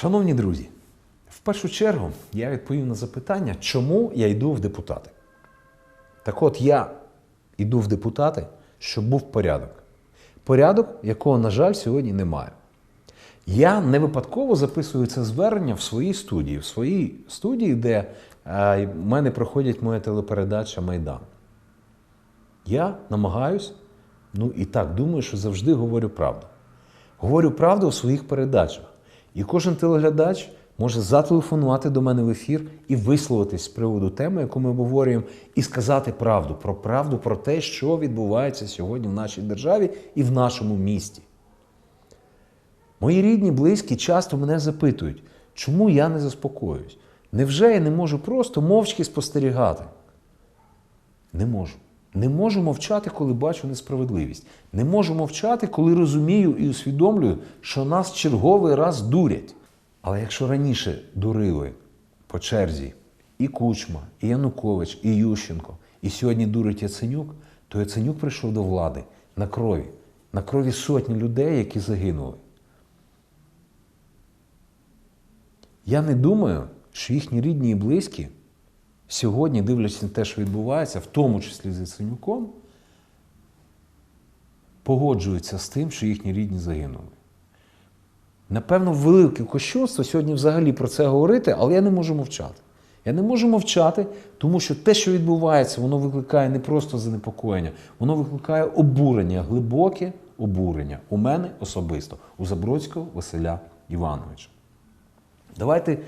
Шановні друзі, в першу чергу я відповім на запитання, чому я йду в депутати. Так от я йду в депутати, щоб був порядок. Порядок, якого, на жаль, сьогодні немає. Я не випадково записую це звернення в своїй студії, в своїй студії, де е, в мене проходить моя телепередача Майдан. Я намагаюсь, ну і так думаю, що завжди говорю правду. Говорю правду у своїх передачах. І кожен телеглядач може зателефонувати до мене в ефір і висловитись з приводу теми, яку ми обговорюємо, і сказати правду про правду, про те, що відбувається сьогодні в нашій державі і в нашому місті. Мої рідні, близькі часто мене запитують, чому я не заспокоююсь? Невже я не можу просто мовчки спостерігати? Не можу. Не можу мовчати, коли бачу несправедливість. Не можу мовчати, коли розумію і усвідомлюю, що нас черговий раз дурять. Але якщо раніше дурили по черзі і Кучма, і Янукович, і Ющенко, і сьогодні дурить Яценюк, то Яценюк прийшов до влади на крові, на крові сотні людей, які загинули. Я не думаю, що їхні рідні і близькі сьогодні, дивлячись на те, що відбувається, в тому числі з Яценюком, погоджуються з тим, що їхні рідні загинули. Напевно, велике кощунство сьогодні взагалі про це говорити, але я не можу мовчати. Я не можу мовчати, тому що те, що відбувається, воно викликає не просто занепокоєння, воно викликає обурення, глибоке обурення у мене особисто, у Забродського Василя Івановича. Давайте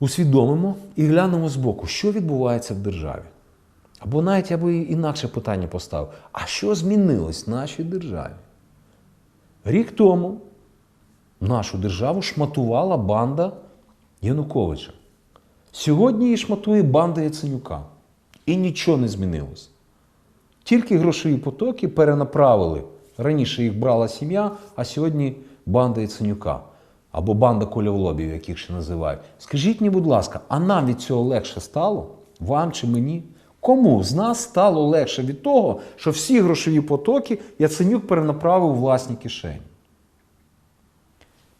усвідомимо і глянемо збоку, що відбувається в державі. Або навіть я би інакше питання поставив: а що змінилось в нашій державі? Рік тому нашу державу шматувала банда Януковича. Сьогодні її шматує банда Яценюка. І нічого не змінилось. Тільки грошові потоки перенаправили. Раніше їх брала сім'я, а сьогодні банда Яценюка. Або банда кольовлобів, яких ще називають. Скажіть мені, будь ласка, а нам від цього легше стало? Вам чи мені? Кому з нас стало легше від того, що всі грошові потоки Яценюк перенаправив у власні кишені?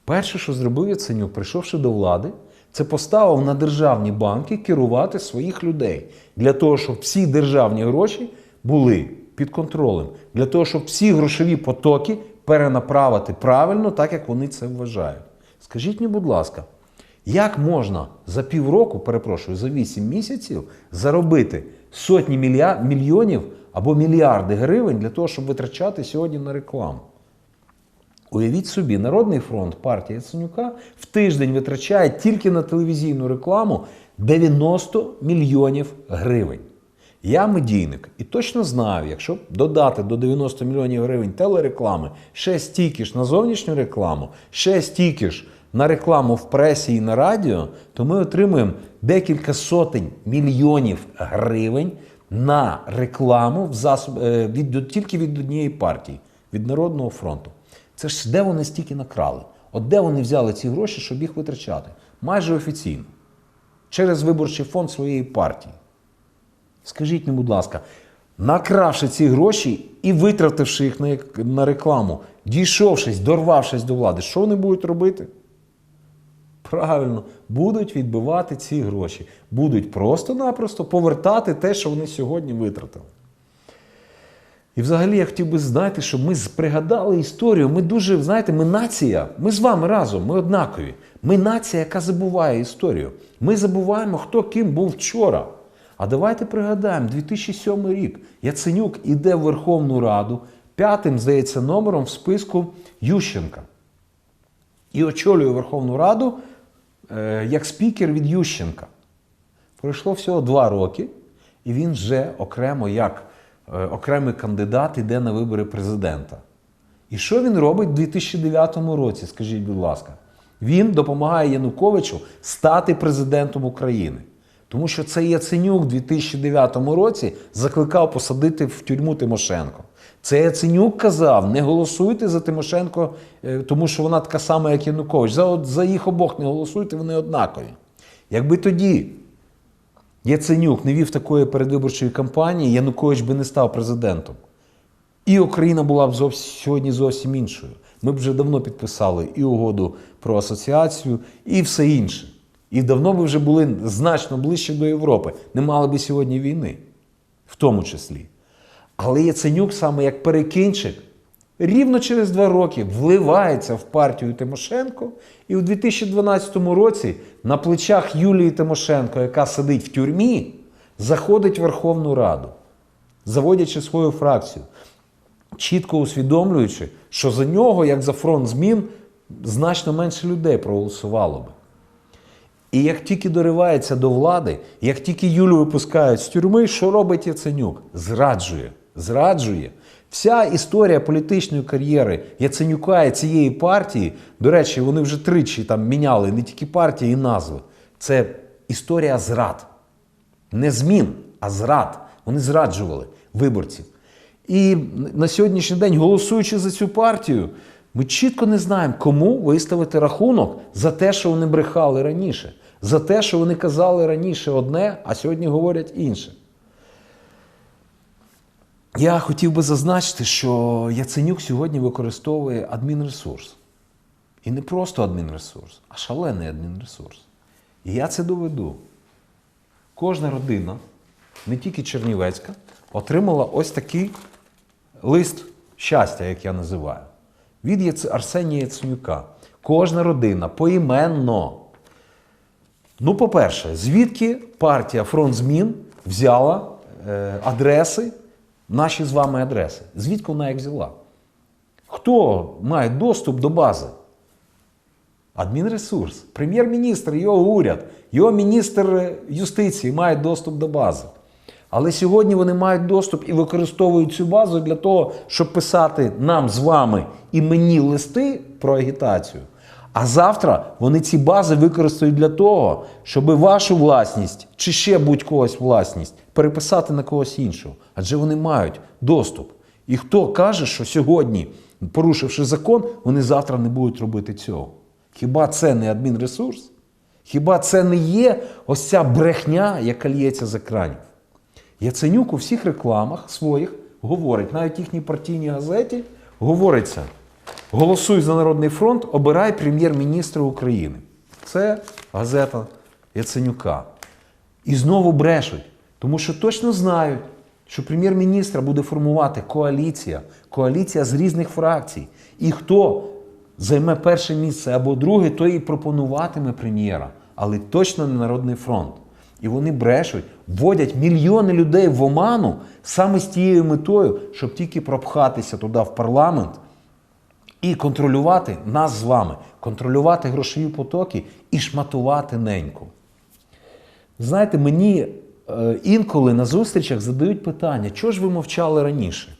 Перше, що зробив Яценюк, прийшовши до влади, це поставив на державні банки керувати своїх людей для того, щоб всі державні гроші були під контролем, для того, щоб всі грошові потоки перенаправити правильно, так як вони це вважають. Скажіть мені, будь ласка, як можна за півроку, перепрошую, за 8 місяців заробити сотні мільйонів або мільярди гривень для того, щоб витрачати сьогодні на рекламу? Уявіть собі, Народний фронт партія Яценюка в тиждень витрачає тільки на телевізійну рекламу 90 мільйонів гривень. Я медійник і точно знаю, якщо додати до 90 мільйонів гривень телереклами ще стільки ж на зовнішню рекламу, ще стільки ж на рекламу в пресі і на радіо, то ми отримуємо декілька сотень мільйонів гривень на рекламу в засоб... е, від... тільки від однієї партії, від Народного фронту. Це ж де вони стільки накрали? От де вони взяли ці гроші, щоб їх витрачати? Майже офіційно. Через виборчий фонд своєї партії. Скажіть мені, будь ласка, накравши ці гроші і витративши їх на рекламу, дійшовшись, дорвавшись до влади, що вони будуть робити? Правильно, будуть відбивати ці гроші. Будуть просто-напросто повертати те, що вони сьогодні витратили. І взагалі я хотів би знати, щоб ми пригадали історію. Ми дуже, знаєте, ми нація, ми з вами разом, ми однакові. Ми нація, яка забуває історію. Ми забуваємо, хто ким був вчора. А давайте пригадаємо, 2007 рік Яценюк іде в Верховну Раду, п'ятим, здається, номером в списку Ющенка. І очолює Верховну Раду як спікер від Ющенка. Пройшло всього два роки, і він вже окремо як е, окремий кандидат іде на вибори президента. І що він робить у 2009 році, скажіть, будь ласка? Він допомагає Януковичу стати президентом України. Тому що це Яценюк у 2009 році закликав посадити в тюрму Тимошенко. Це Яценюк казав: не голосуйте за Тимошенко, е, тому що вона така сама, як Янукович. За, от- за їх обох не голосуйте, вони однакові. Якби тоді Яценюк не вів такої передвиборчої кампанії, Янукович би не став президентом. І Україна була б зовсім, сьогодні зовсім іншою. Ми б вже давно підписали і угоду про асоціацію, і все інше. І давно би вже були значно ближче до Європи. Не мали би сьогодні війни, в тому числі. Але Яценюк саме як перекинчик рівно через два роки вливається в партію Тимошенко, і у 2012 році на плечах Юлії Тимошенко, яка сидить в тюрмі, заходить в Верховну Раду, заводячи свою фракцію, чітко усвідомлюючи, що за нього, як за фронт змін, значно менше людей проголосувало би. І як тільки доривається до влади, як тільки Юлю випускають з тюрми, що робить Яценюк? Зраджує. Зраджує. Вся історія політичної кар'єри Яценюка і цієї партії, до речі, вони вже тричі там міняли не тільки партії і назви. Це історія зрад. Не змін, а зрад. Вони зраджували виборців. І на сьогоднішній день, голосуючи за цю партію, ми чітко не знаємо, кому виставити рахунок за те, що вони брехали раніше, за те, що вони казали раніше одне, а сьогодні говорять інше. Я хотів би зазначити, що Яценюк сьогодні використовує адмінресурс. І не просто адмінресурс, а шалений адмінресурс. І я це доведу. Кожна родина, не тільки Чернівецька, отримала ось такий лист щастя, як я називаю, від Арсенія Яценюка. Кожна родина поіменно. Ну, по-перше, звідки партія Фронт Змін взяла е, адреси, наші з вами адреси? Звідки вона їх взяла? Хто має доступ до бази? Адмінресурс, прем'єр-міністр, його уряд, його міністр юстиції мають доступ до бази. Але сьогодні вони мають доступ і використовують цю базу для того, щоб писати нам з вами і мені листи про агітацію. А завтра вони ці бази використають для того, щоб вашу власність чи ще будь-когось власність переписати на когось іншого. Адже вони мають доступ. І хто каже, що сьогодні, порушивши закон, вони завтра не будуть робити цього? Хіба це не адмінресурс? Хіба це не є ось ця брехня, яка лється з екранів? Яценюк у всіх рекламах своїх говорить, навіть їхній партійній газеті говориться: голосуй за Народний фронт, обирай прем'єр-міністра України. Це газета Яценюка. І знову брешуть, тому що точно знають, що прем'єр-міністра буде формувати коаліція, коаліція з різних фракцій. І хто займе перше місце або друге, той і пропонуватиме прем'єра, але точно не Народний фронт. І вони брешуть, вводять мільйони людей в оману саме з тією метою, щоб тільки пропхатися туди в парламент і контролювати нас з вами, контролювати грошові потоки і шматувати неньку. Знаєте, мені е, інколи на зустрічах задають питання, чого ж ви мовчали раніше?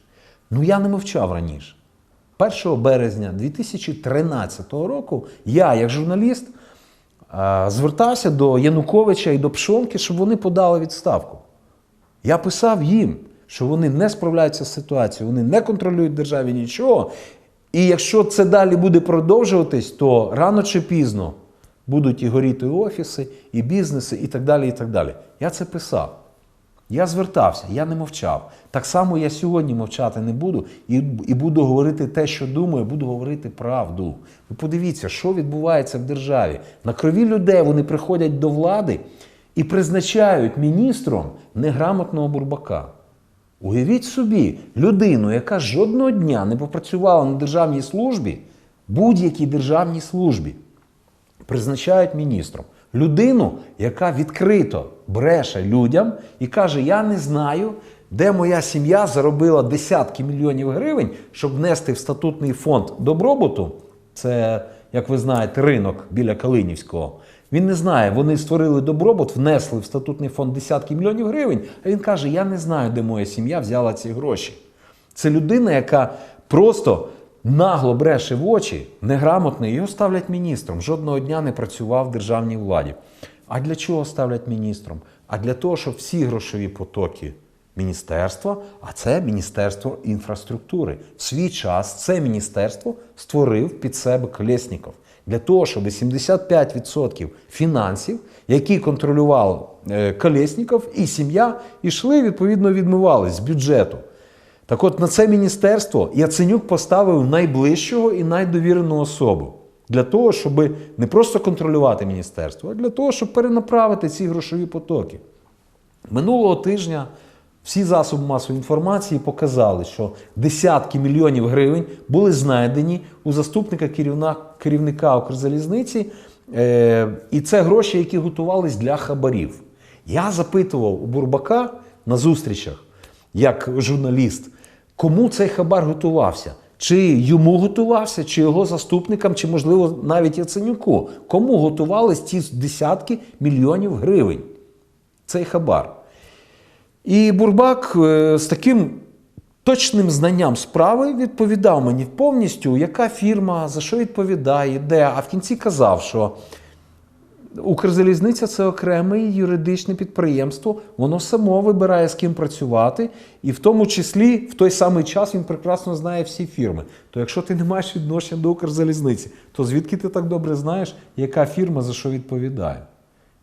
Ну я не мовчав раніше. 1 березня 2013 року я, як журналіст, е, звертався до Януковича і до Пшонки, щоб вони подали відставку. Я писав їм, що вони не справляються з ситуацією, вони не контролюють державі нічого. І якщо це далі буде продовжуватись, то рано чи пізно будуть і горіти офіси, і бізнеси, і так далі. і так далі. Я це писав. Я звертався, я не мовчав. Так само я сьогодні мовчати не буду і, і буду говорити те, що думаю, буду говорити правду. Ви подивіться, що відбувається в державі. На крові людей вони приходять до влади і призначають міністром неграмотного бурбака. Уявіть собі, людину, яка жодного дня не попрацювала на державній службі, будь-якій державній службі, призначають міністром. Людину, яка відкрито бреше людям і каже: Я не знаю, де моя сім'я заробила десятки мільйонів гривень, щоб внести в статутний фонд добробуту. Це, як ви знаєте, ринок біля Калинівського. Він не знає, вони створили добробут, внесли в статутний фонд десятки мільйонів гривень, а він каже: Я не знаю, де моя сім'я взяла ці гроші. Це людина, яка просто нагло бреше в очі, неграмотний, його ставлять міністром. Жодного дня не працював в державній владі. А для чого ставлять міністром? А для того, щоб всі грошові потоки міністерства, а це Міністерство інфраструктури. В свій час це міністерство створив під себе Колєсніков. Для того, щоб 75% фінансів, які контролював е, Колєсніков і сім'я, ішли, відповідно, відмивались з бюджету. Так от на це міністерство Яценюк поставив найближчого і найдовірену особу для того, щоб не просто контролювати міністерство, а для того, щоб перенаправити ці грошові потоки. Минулого тижня всі засоби масової інформації показали, що десятки мільйонів гривень були знайдені у заступника керівна- керівника Укрзалізниці, е, і це гроші, які готувались для хабарів. Я запитував у Бурбака на зустрічах, як журналіст, кому цей хабар готувався. Чи йому готувався, чи його заступникам, чи, можливо, навіть Яценюку. Кому готувались ці десятки мільйонів гривень? Цей хабар. І Бурбак е, з таким точним знанням справи відповідав мені повністю, яка фірма, за що відповідає, де. А в кінці казав, що Укрзалізниця це окреме юридичне підприємство, воно само вибирає з ким працювати, і в тому числі в той самий час він прекрасно знає всі фірми. То якщо ти не маєш відношення до Укрзалізниці, то звідки ти так добре знаєш, яка фірма за що відповідає?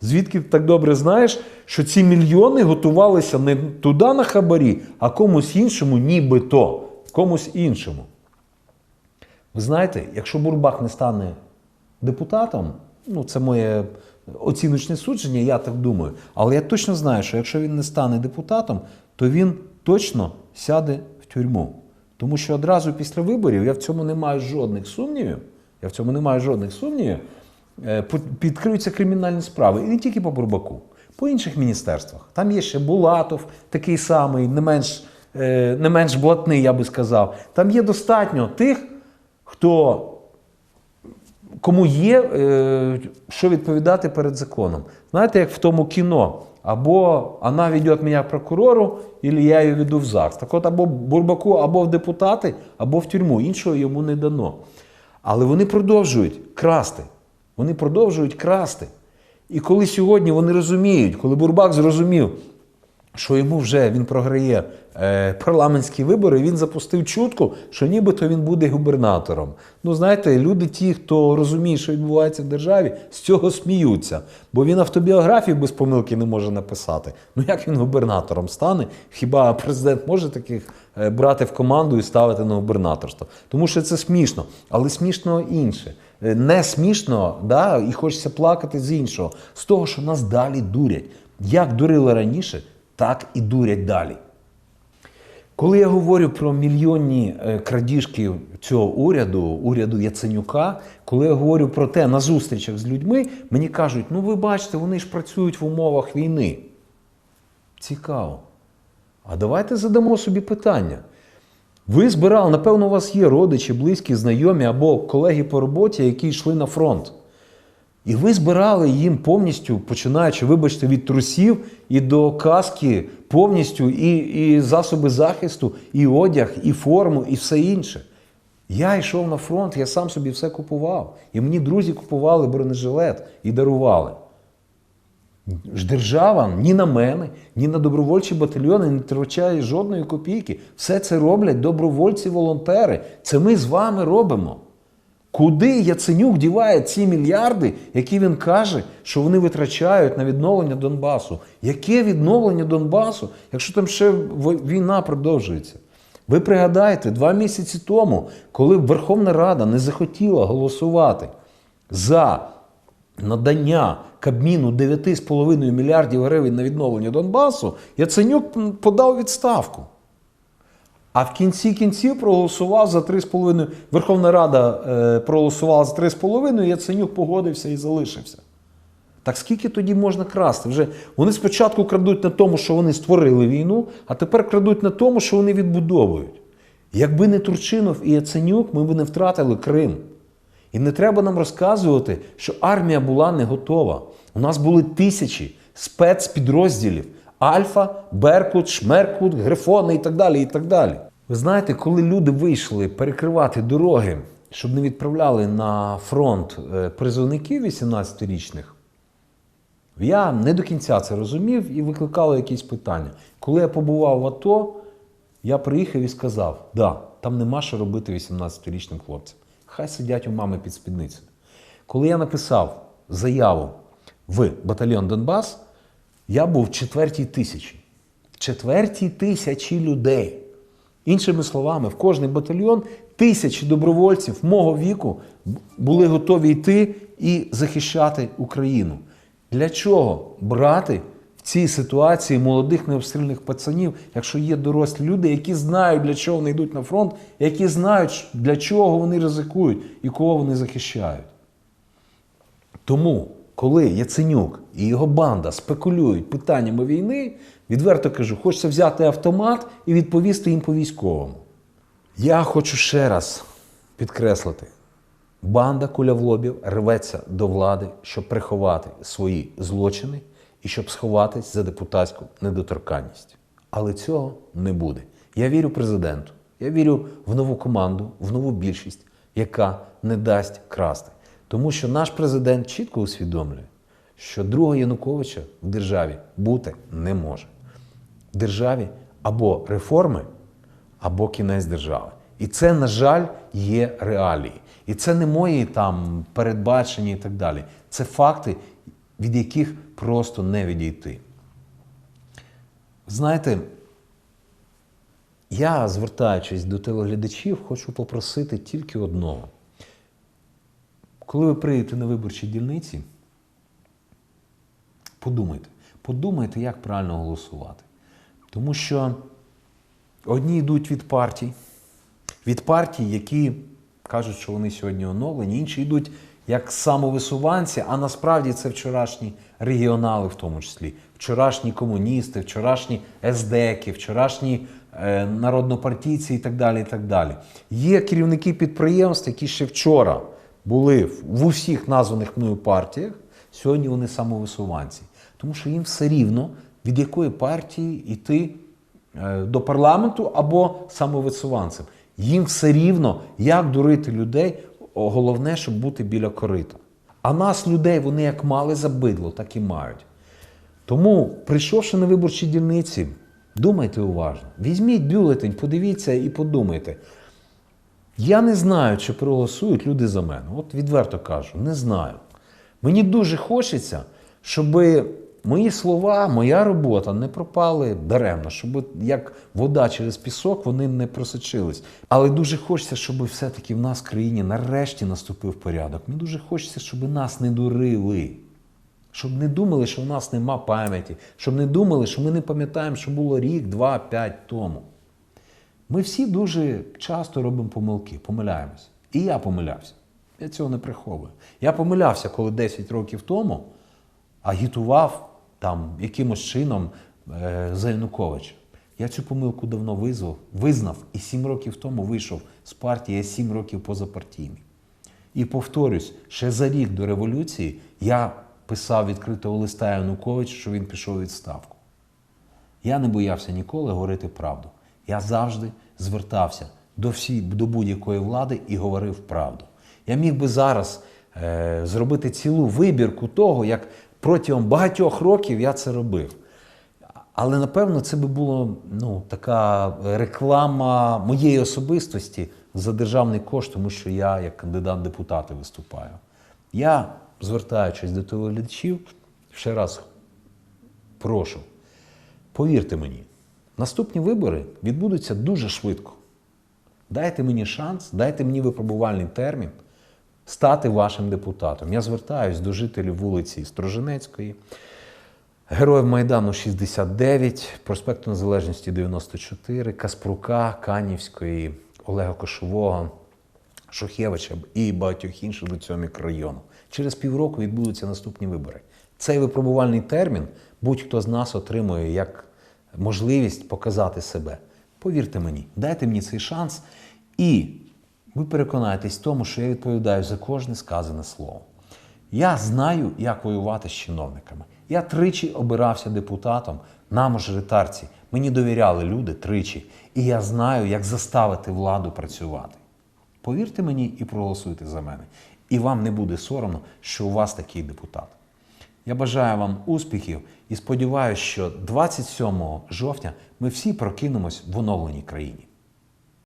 Звідки так добре знаєш, що ці мільйони готувалися не туди на хабарі, а комусь іншому, нібито комусь іншому. Ви знаєте, якщо Бурбак не стане депутатом, ну це моє оціночне судження, я так думаю. Але я точно знаю, що якщо він не стане депутатом, то він точно сяде в тюрму. Тому що одразу після виборів я в цьому не маю жодних сумнівів. Я в цьому не маю жодних сумнівів. Е, Підкриються кримінальні справи. І не тільки по Бурбаку, по інших міністерствах. Там є ще Булатов, такий самий, не менш, е, не менш блатний, я би сказав. Там є достатньо тих, хто кому є е, що відповідати перед законом. Знаєте, як в тому кіно, або вона веде мене прокурору, або я її веду в ЗАГС. Так от або Бурбаку, або в депутати, або в тюрму. Іншого йому не дано. Але вони продовжують красти. Вони продовжують красти. І коли сьогодні вони розуміють, коли Бурбак зрозумів, що йому вже він програє е, парламентські вибори, він запустив чутку, що нібито він буде губернатором. Ну, знаєте, люди, ті, хто розуміє, що відбувається в державі, з цього сміються. Бо він автобіографію без помилки не може написати. Ну як він губернатором стане? Хіба президент може таких е, брати в команду і ставити на губернаторство? Тому що це смішно, але смішно інше. Е, Не смішно, да, і хочеться плакати з іншого, з того, що нас далі дурять. Як дурили раніше, так і дурять далі. Коли я говорю про мільйонні е, крадіжки цього уряду, уряду Яценюка, коли я говорю про те на зустрічах з людьми, мені кажуть, ну ви бачите, вони ж працюють в умовах війни. Цікаво. А давайте задамо собі питання. Ви збирали, напевно, у вас є родичі, близькі, знайомі або колеги по роботі, які йшли на фронт. І ви збирали їм повністю, починаючи, вибачте, від трусів і до каски, повністю і, і засоби захисту, і одяг, і форму, і все інше. Я йшов на фронт, я сам собі все купував. І мені друзі купували бронежилет і дарували. Держава ні на мене, ні на добровольчі батальйони не втрачає жодної копійки. Все це роблять добровольці-волонтери. Це ми з вами робимо. Куди Яценюк діває ці мільярди, які він каже, що вони витрачають на відновлення Донбасу? Яке відновлення Донбасу, якщо там ще війна продовжується? Ви пригадайте, два місяці тому, коли Верховна Рада не захотіла голосувати за надання Кабміну 9,5 мільярдів гривень на відновлення Донбасу, Яценюк подав відставку. А в кінці кінців проголосував за 3,5. Верховна Рада е, проголосувала за 3,5, Яценюк погодився і залишився. Так скільки тоді можна красти? Вже вони спочатку крадуть на тому, що вони створили війну, а тепер крадуть на тому, що вони відбудовують. Якби не Турчинов і Яценюк, ми б не втратили Крим. І не треба нам розказувати, що армія була не готова. У нас були тисячі спецпідрозділів: Альфа, Беркут, Шмеркут, Грифони і так далі. і так далі. Ви знаєте, коли люди вийшли перекривати дороги, щоб не відправляли на фронт е, призовників 18-річних, я не до кінця це розумів і викликало якісь питання. Коли я побував в АТО, я приїхав і сказав: да, там нема що робити 18-річним хлопцям. Хай сидять у мами під спідницею. Коли я написав заяву в батальйон Донбас, я був в четвертій тисячі. В четвертій тисячі людей. Іншими словами, в кожний батальйон тисячі добровольців мого віку були готові йти і захищати Україну. Для чого брати в цій ситуації молодих необстрільних пацанів, якщо є дорослі люди, які знають, для чого вони йдуть на фронт, які знають, для чого вони ризикують і кого вони захищають? Тому, коли Яценюк і його банда спекулюють питаннями війни, відверто кажу, хочеться взяти автомат і відповісти їм по військовому. Я хочу ще раз підкреслити: банда кулявлобів рветься до влади, щоб приховати свої злочини і щоб сховатись за депутатську недоторканність. Але цього не буде. Я вірю президенту, я вірю в нову команду, в нову більшість, яка не дасть красти. Тому що наш президент чітко усвідомлює, що другого Януковича в державі бути не може. В державі або реформи, або кінець держави. І це, на жаль, є реалії. І це не мої там передбачення і так далі. Це факти, від яких просто не відійти. Знаєте, я, звертаючись до телеглядачів, хочу попросити тільки одного. Коли ви прийдете на виборчі дільниці, подумайте, подумайте, як правильно голосувати. Тому що одні йдуть від партій, від партій, які кажуть, що вони сьогодні оновлені, інші йдуть як самовисуванці, а насправді це вчорашні регіонали, в тому числі, вчорашні комуністи, вчорашні СДЕКи, вчорашні е, народнопартійці і так далі. і так далі. Є керівники підприємств, які ще вчора були в- усіх названих мною партіях, сьогодні вони самовисуванці. Тому що їм все рівно, від якої партії йти е, до парламенту або самовисуванцем. Їм все рівно, як дурити людей, головне, щоб бути біля корита. А нас, людей, вони як мали за бидло, так і мають. Тому, прийшовши на виборчі дільниці, думайте уважно. Візьміть бюлетень, подивіться і подумайте. Я не знаю, чи проголосують люди за мене. От відверто кажу, не знаю. Мені дуже хочеться, щоб мої слова, моя робота не пропали даремно, щоб як вода через пісок вони не просочились. Але дуже хочеться, щоб все-таки в нас в країні нарешті наступив порядок. Мені дуже хочеться, щоб нас не дурили. Щоб не думали, що в нас нема пам'яті, щоб не думали, що ми не пам'ятаємо, що було рік, два, п'ять тому. Ми всі дуже часто робимо помилки, помиляємось. І я помилявся. Я цього не приховую. Я помилявся, коли 10 років тому агітував там якимось чином е, за Януковича. Я цю помилку давно визвав, визнав і 7 років тому вийшов з партії, я 7 років позапартійний. І повторюсь, ще за рік до революції я писав відкритого листа Януковичу, що він пішов у відставку. Я не боявся ніколи говорити правду. Я завжди звертався до, всі, до будь-якої влади і говорив правду. Я міг би зараз е, зробити цілу вибірку того, як протягом багатьох років я це робив. Але напевно це би було ну, така реклама моєї особистості за державний кошт, тому що я як кандидат в депутати виступаю. Я, звертаючись до телеглядачів, ще раз прошу, повірте мені, наступні вибори відбудуться дуже швидко. Дайте мені шанс, дайте мені випробувальний термін стати вашим депутатом. Я звертаюсь до жителів вулиці Строженецької, Героїв Майдану 69, проспекту Незалежності 94, Каспрука, Канівської, Олега Кошового, Шухевича і багатьох інших до цього мікрорайону. Через півроку відбудуться наступні вибори. Цей випробувальний термін будь-хто з нас отримує як можливість показати себе. Повірте мені, дайте мені цей шанс, і ви переконаєтесь в тому, що я відповідаю за кожне сказане слово. Я знаю, як воювати з чиновниками. Я тричі обирався депутатом на мажоритарці. Мені довіряли люди тричі. І я знаю, як заставити владу працювати. Повірте мені і проголосуйте за мене. І вам не буде соромно, що у вас такий депутат. Я бажаю вам успіхів і сподіваюся, що 27 жовтня ми всі прокинемось в оновленій країні.